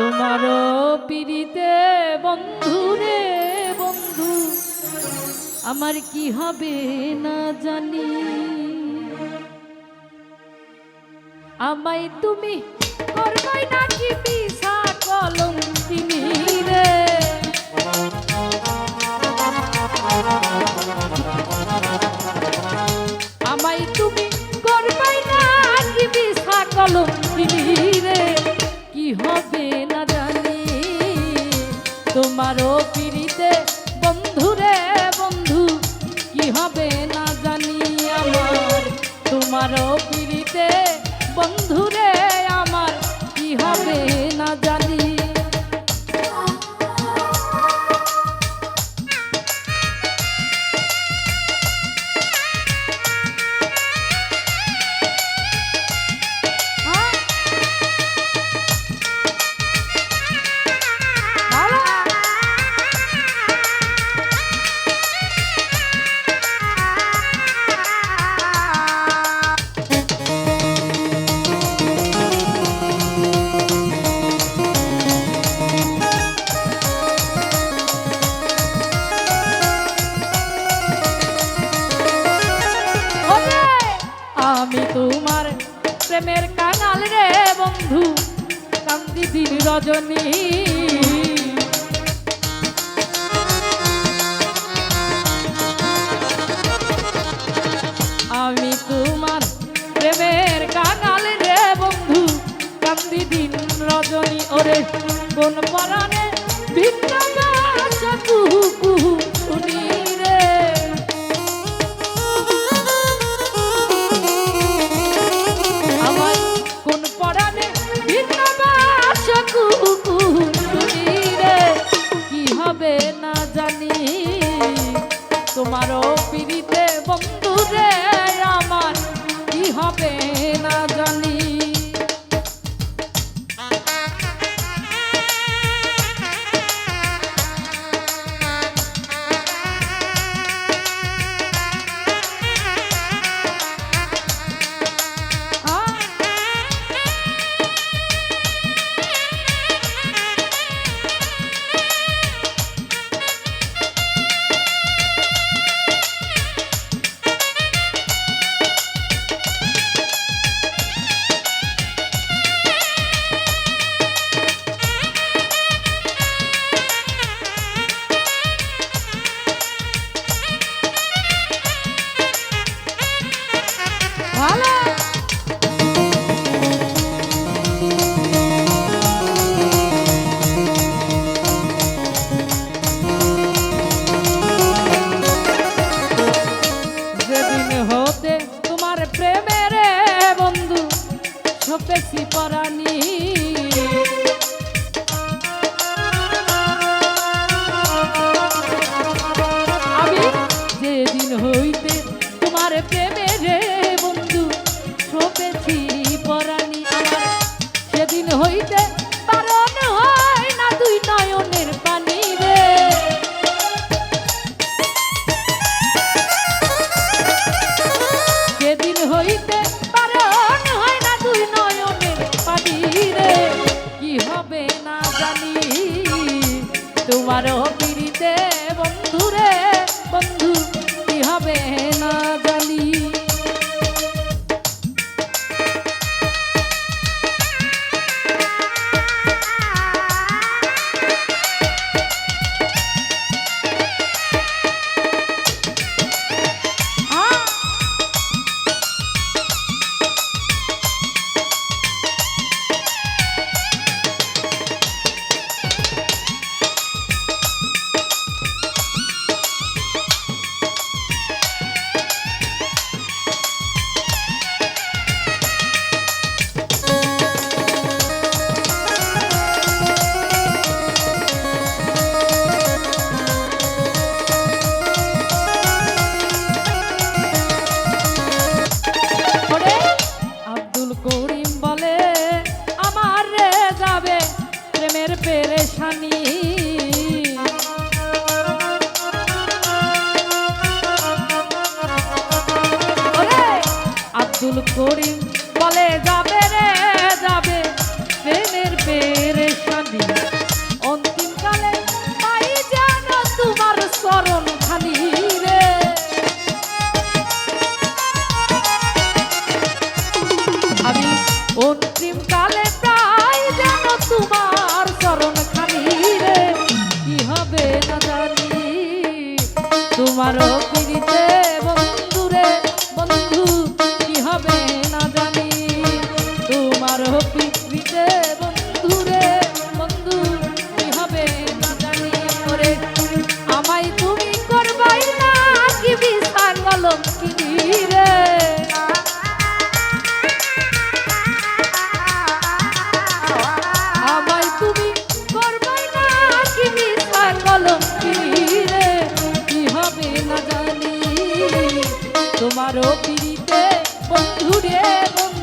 তোমারও পিড়িতে বন্ধু রে বন্ধু আমার কি হবে না জানি। আমায় তুমি করবাই নাকি তোমারও পিড়িতে বন্ধু রে বন্ধু, কি হবে না জানি আমার? তোমারও পিড়িতে বন্ধু রে আমার, কি হবে আমি তোমার প্রেমের কাঙাল রে বন্ধু, কান্দি দিন রজনী। আমি তোমার প্রেমের কাঙাল রে বন্ধু, কান্দি রজনী। ওরে কোন পরাণে ভিন্ন প্রেমের বন্ধু সপেছি পরাণী। পেরেশানি। আব্দুল করিম বলে যাবে? হবে না জানি তোমারও পিড়িতে বন্ধু পিড়িতে বন্ধু